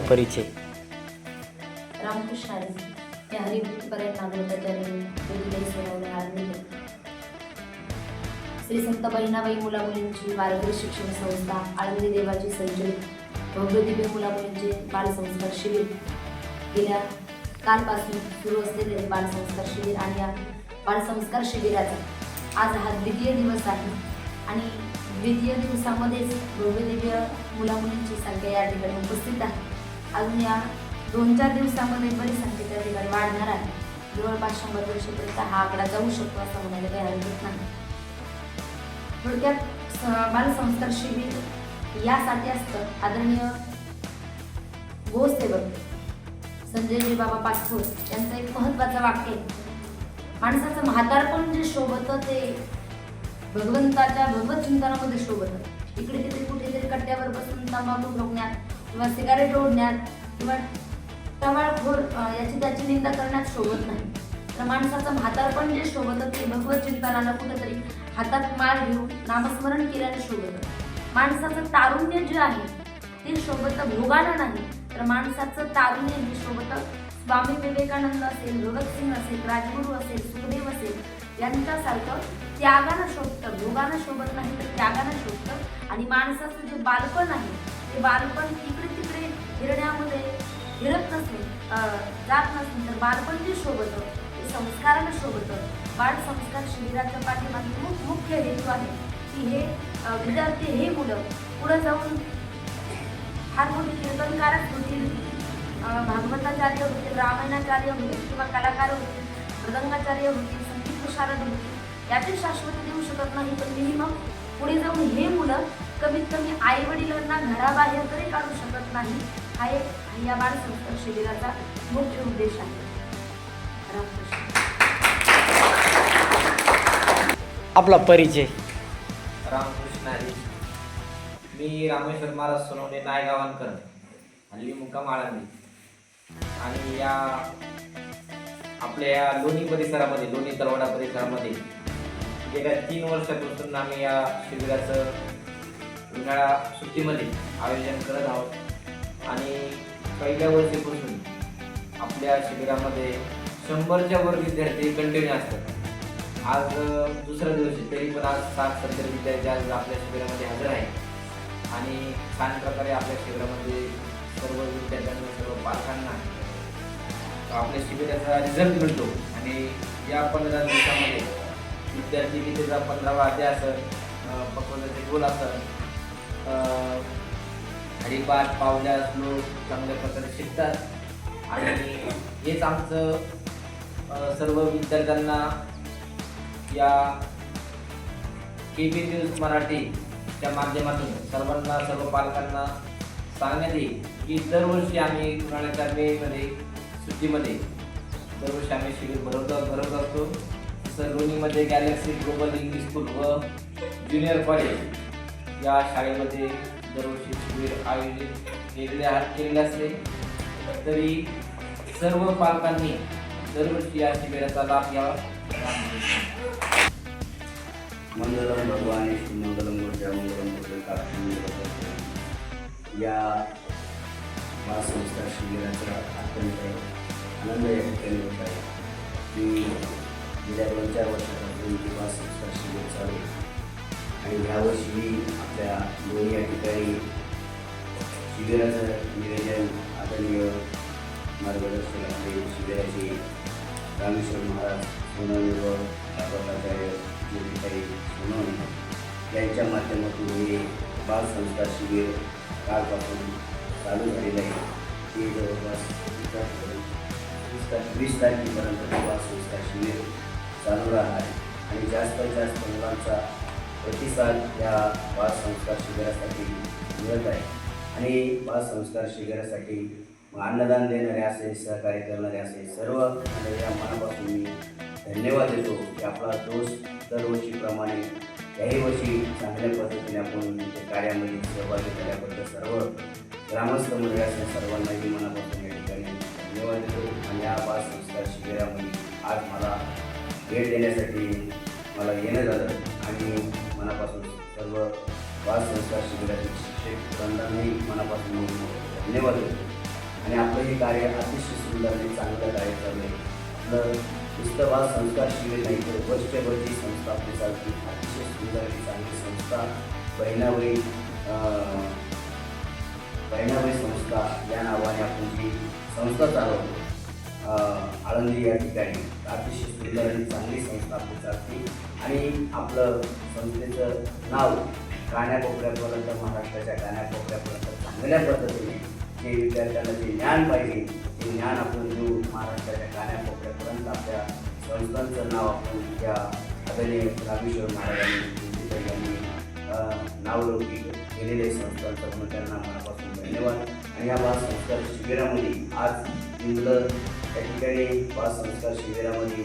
तुमचा परिचय रामकृष्ण श्री संत बहिणाबाई मुलामुलींची वारकरी शिक्षण संस्था आळंदी देवाची संचलित भव्य मुला मुलामुलींचे बालसंस्कार शिबिर. गेल्या कालपासून सुरू असलेले बालसंस्कार शिबिर आणि या बालसंस्कार शिबिराचा आज हा द्वितीय दिवस आहे आणि द्वितीय दिवसामध्येच भव्य मुला मुलामुलींची संख्या या ठिकाणी उपस्थित आहे. अजून या दोन चार दिवसामध्ये बरीच त्या ठिकाणी वाढणार आहे. जवळपास शंभर वर्षापर्यंत हा आकडा जाऊ शकतो असं म्हणायला काही हरकत नाही. थोडक्यात बालसंस्कार शिबिर यासाठी असतं. आदरणीय गोसेवक संजयजी बाबा पाचपूर यांचं एक महत्त्वाचं वाक्य माणसाचं म्हातारपण जे शोभतं ते भगवंताच्या भगवत चिंतनामध्ये शोभतं. इकडे तिकडे कुठेतरी कट्ट्यावर बसून तंबाखू रोखण्यात किंवा सिगारेट ओढण्यात किंवा टवाळखोर याची त्याची निंदा करण्यात शोभत नाही. तर माणसाचं म्हातारपण जे शोभतं ते भगवत चिंतनाला कुठेतरी हातात माळ घेऊन नामस्मरण केल्याने शोभतं. माणसाचं तारुण्य जे आहे ते शोभतं भोगानं नाही. तर माणसाचं तारुण्य हे शोभतं स्वामी विवेकानंद असेल भगतसिंग असेल राजगुरू असेल सुखदेव असेल यांच्यासारखं त्यागानं शोभतं भोगानं शोभत नाही तर त्यागानं शोभतं. आणि माणसाचं जे बालपण आहे ते बालपण इकडे तिकडे फिरण्यामध्ये फिरत नसले जात नसले तर बालपण जे शोभतं ते संस्काराला शोभतं. बाळ संस्कार शिबिराच्या पाठीमागे खूप मुख्य हेतू आहे. की हे विद्यार्थी हे मुलं. पुढे जाऊन फार मोठी कीर्तनकारच होतील भागवताचार्य होतील रामायणाचार्य होतील किंवा कलाकार होतील मृदंगाचार्य होतील संगीत विशारद होतील याची शाश्वती देऊ शकत नाही. पण मिनिमम पुढे जाऊन हे मुलं कमीत कमी आई वडिलांना घराबाहेर तरी काढू शकत नाही. हा एक या बाळ संस्कार शिबिराचा मुख्य उद्देश आहे. आपला परिचय. रामकृष्ण हरी. मी रामेश्वर महाराज सोनवणे नायगावांकर. हल्ली मुक्काम आळंदी. आणि या आपल्या या लोणी परिसरामध्ये लोणी तलवाडा परिसरामध्ये गेल्या तीन वर्षापासून आम्ही या शिबिराचं उन्हाळा सुट्टीमध्ये आयोजन करत आहोत. आणि पहिल्या वर्षीपासून आपल्या शिबिरामध्ये शंभरच्या वर विद्यार्थी कंटिन्यू असतात. आज दुसऱ्या दिवशी तरी पण आज सात सत्तर विद्यार्थी आज आपल्या शिबिरामध्ये हजर आहे आणि छान प्रकारे आपल्या शिबिरामध्ये सर्व विद्यार्थ्यांना सर्व पालकांना आपल्या शिबिराचा रिझल्ट मिळतो. आणि या पंधरा दिवसामध्ये विद्यार्थी गीतेचा पंधरावा अध्याय असेल पकवण्याचे गोल असेल हरिपाठ पावल्या लोक चांगल्या प्रकारे शिकतात. आणि हेच आमचं सर्व विद्यार्थ्यांना या के पी न्यूज मराठीच्या माध्यमातून सर्वांना सर्व पालकांना सांगण्यात येईल की दरवर्षी आम्ही उन्हाळ्याच्या मेमध्ये सुट्टीमध्ये दरवर्षी आम्ही शिबिर भरवतो भरवत असतो. तसं लोणीमध्ये गॅलेक्सी ग्लोबल इंग्लिश स्कूल व ज्युनियर कॉलेज या शाळेमध्ये दरवर्षी शिबिर आयोजित केलेले केलेले असते. तरी सर्व पालकांनी दरवर्षी या शिबिराचा लाभ घ्यावा. मंगलम भगवान श्री मंगलम गोष्या मंगलम गोष्ट या महासंस्कार शिबिराचा अत्यंत आनंद या ठिकाणी होत आहे. मी गेल्या दोन चार वर्षापासून ही महासंस्कार शिबिर चालू आणि यावर्षी आपल्या दोन्ही या ठिकाणी शिबिराचं नियोजन आदरणीय मार्गदर्शन आपले शिबिराचे रामेश्वर महाराज सोनवणे व भागवताचार्य ज्योतिताई सोनवणे यांच्या माध्यमातून हे बाल संस्कार शिबिर कालपासून चालू झालेलं आहे. ते जवळपास वीस तारखेपर्यंत- वीस तारखेपर्यंत बाल संस्कार शिबिर चालू राहणार आहे. आणि जास्त जास्त मुलांचा प्रतिसाद या बाल संस्कार शिबिरासाठी मिळत आहे. आणि बाल संस्कार शिबिरासाठी अन्नदान देणारे असेल सहकार्य करणारे असेल सर्व या मनापासून मी धन्यवाद देतो की आपला दोष दरवर्षीप्रमाणे याही वर्षी चांगल्या पद्धतीने आपण त्या कार्यामध्ये सहभागी झाल्याबद्दल सर्व ग्रामस्थ मंडळी असेल सर्वांनाही मनापासून या ठिकाणी धन्यवाद देतो. आणि या बाल संस्कार शिबिरामध्ये आज मला भेट देण्यासाठी मला येणं झालं आणि मनापासून सर्व बाल संस्कार शिबिराचे शिक्षक वृंदांनाही मनापासून धन्यवाद देतो. आणि आपलं हे कार्य अतिशय सुंदर आणि चांगलं कार्य चालू आहे. आपलं नुसतं बा संस्कार शिबिर नाही तर वर्षभरची संस्था आपली चालते. अतिशय सुंदर आणि चांगली संस्था बहिणाबाई अं, संस्था या नावाने आपण जी संस्था चालवतो आळंदी या ठिकाणी. अतिशय सुंदर आणि चांगली संस्था आपली चालते आणि आपलं संस्थेचं नाव कान्याकोपऱ्यापर्यंत महाराष्ट्राच्या कान्याकोपऱ्यापर्यंत चांगल्या पद्धतीने जे विद्यार्थ्यांना जे ज्ञान पाहिजे ते ज्ञान आपण देऊ महाराष्ट्राच्या कान्याकोपऱ्यापर्यंत आपल्या संस्थांचं नाव आपण या आदरणीय रामेश्वर महाराजांनी यांनी नावलौकिक केलेले संस्कार म्हणून त्यांना मनापासून धन्यवाद आणि या बाल संस्कार शिबिरामध्ये आज ही मुलं त्या ठिकाणी बाल संस्कार शिबिरामध्ये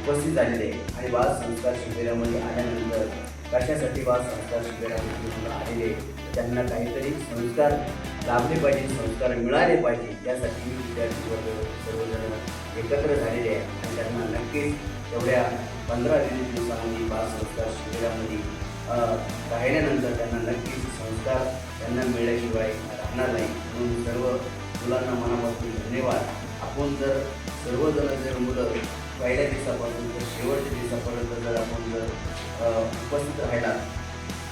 उपस्थित झालेले आहे. आणि बाल संस्कार शिबिरामध्ये आल्यानंतर कशासाठी बाल संस्कार शिबिरामध्ये मुलं आलेले त्यांना काहीतरी संस्कार लाभले पाहिजे संस्कार मिळाले पाहिजे त्यासाठी विद्यार्थी वर्ग सर्वजण एकत्र झालेले आहे आणि त्यांना नक्कीच तेवढ्या पंधरा वीस दिवसामध्ये बाल संस्कार शिबिरामध्ये पाहिल्यानंतर राहिल्यानंतर त्यांना नक्कीच संस्कार त्यांना मिळाल्याशिवाय राहणार नाही. म्हणून सर्व मुलांना मनापासून धन्यवाद. आपण जर सर्वजण जर मुलं पहिल्या दिवसापासून तर शेवटच्या दिवसापर्यंत जर आपण जर उपस्थित राहिला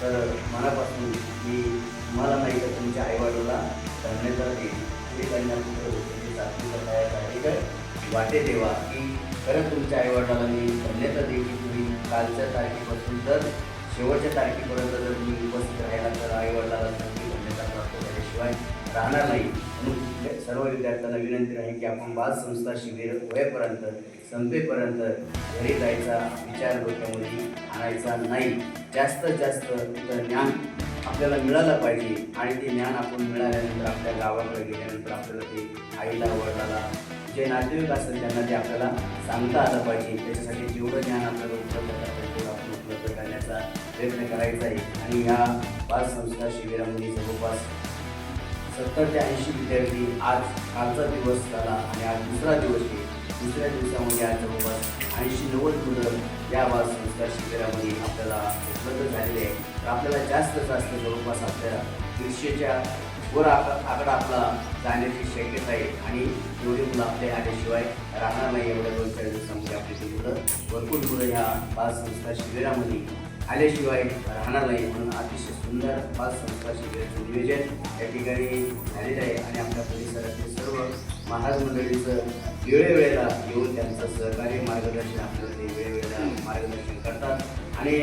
तर मनापासून मी तुम्हाला नाही तर तुमच्या आईवडिला धन्यता देईल ते त्यांना कुठं साथीचा तयार आहे. तर वाटे देवा की खरंच तुमच्या आईवडिलांनी मी धन्यता देईल की तुम्ही कालच्या तारखेपासून तर शेवटच्या तारखेपर्यंत जर तुम्ही उपस्थित राहिला तर आईवडिलाला नक्की धन्यता प्राप्त झाल्याशिवाय राहणार नाही. म्हणून सर्व विद्यार्थ्यांना विनंती आहे की आपण बाल संस्था शिबिर होईपर्यंत संपेपर्यंत घरी जायचा विचार डोक्यामध्ये आणायचा नाही. जास्तीत जास्त तिथं ज्ञान आपल्याला मिळालं पाहिजे आणि ते ज्ञान आपण मिळाल्यानंतर आपल्या गावाकडे गेल्यानंतर आपल्याला ते आईला वडिलाला जे नातेवाईक असतात त्यांना ते आपल्याला सांगता आलं पाहिजे. त्याच्यासाठी जेवढं ज्ञान आपल्याला उपलब्ध करता येईल आपण उपलब्ध करण्याचा प्रयत्न करायचा आहे. आणि या बाल संस्कार शिबिरामध्ये जवळपास सत्तर ते ऐंशी विद्यार्थी आज कालचा दिवस झाला आणि आज दुसरा दिवस आहे. दुसऱ्या दिवसामध्ये आज जवळपास ऐंशी नव्वद मुलं या बाल संस्कार शिबिरामध्ये आपल्याला उपलब्ध झालेले आहे तर आपल्याला जास्त जास्त जवळपास आपल्या दीडशेच्या वर आकडा आपला जाण्याची शक्यता आहे. आणि एवढी मुलं आपल्या आल्याशिवाय राहणार नाही. एवढ्या दोन चार दिवसामध्ये आपली मुलं भरपूर मुलं ह्या बाल संस्था शिबिरामध्ये आल्याशिवाय राहणार नाही म्हणून अतिशय सुंदर पाच संस्कार शिबिराचं नियोजन या ठिकाणी झालेलं आहे आणि आमच्या परिसरातील सर्व महाराज मंडळीचं वेळेवेळेला येऊन त्यांचं सहकार्य मार्गदर्शन आपल्याला ते मार्गदर्शन करतात. आणि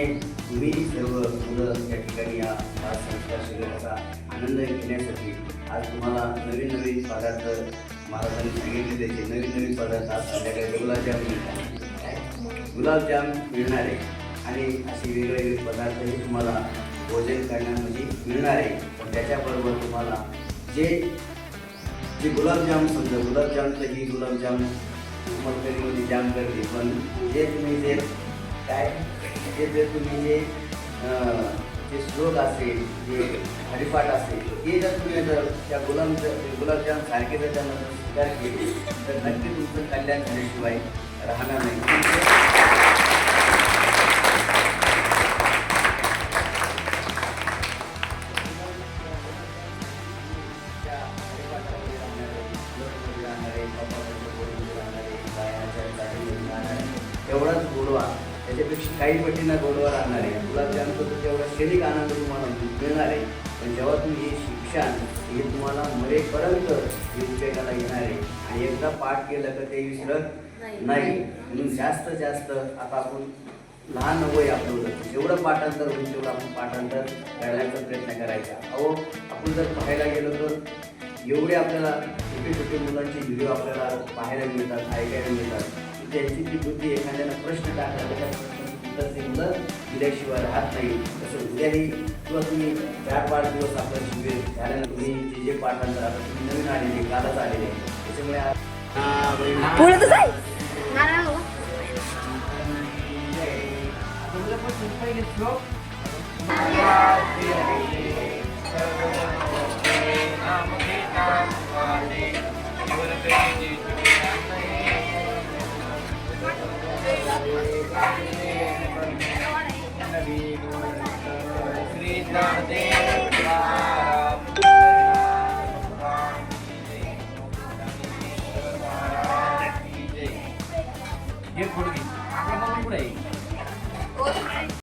तुम्ही सर्व मुलं या ठिकाणी या पाच संस्कार शिबिराचा आनंद घेण्यासाठी आज तुम्हाला नवीन नवीन पदार्थ महाराजांनी सांगितले त्याचे नवीन नवीन पदार्थ आज संध्याकाळी गुलाबजाम मिळतात गुलाबजाम मिळणार आहे. आणि असे वेगवेगळे पदार्थही तुम्हाला भोजन करण्यामध्ये मिळणार आहे. पण त्याच्याबरोबर तुम्हाला जे जे गुलाबजाम समजा गुलाबजाम तर ही गुलाबजाम मलकरीमध्ये जाम करते. पण जे तुम्ही जे काय जे जे तुम्ही जे जे श्लोक असेल जे हरिपाठ असेल ते जर तुम्ही जर त्या गुलाब गुलाबजाम सारखे जर त्यांना स्वीकार केले तर नक्की तुमचं कल्याण झाल्याशिवाय राहणार नाही. तेवढाच गोडवा. त्याच्यापेक्षा काही पटीनं गोडवा राहणार आहे. गुलाबजामचं तेवढा क्षणिक आनंद तुम्हाला मिळणार आहे पण जेव्हा तुम्ही हे शिक्षण हे तुम्हाला मरेपर्यंत हे उपयोगाला येणार आहे. आणि एकदा पाठ केलं तर ते विसरत नाही. म्हणून जास्त जास्त आता आपण लहान वय आपलं. जेवढं पाठांतर होईल तेवढं आपण पाठांतर करण्याचा प्रयत्न करायचा. अहो आपण जर पाहायला गेलो तर एवढे आपल्याला छोटे छोटे मुलांचे व्हिडिओ आपल्याला पाहायला मिळतात ऐकायला मिळतात. ज्यांची ती बुद्धी एखाद्याला प्रश्न टाकला त्या प्रश्नाचं उद्याशिवाय राहत नाही. तसं उद्याही किंवा तुम्ही चार पाच दिवस आपलं शिवेल कारण तुम्ही जे जे पाठांतर आता तुम्ही नवीन आलेले कालच आलेले. त्याच्यामुळे Thank you. Thank you.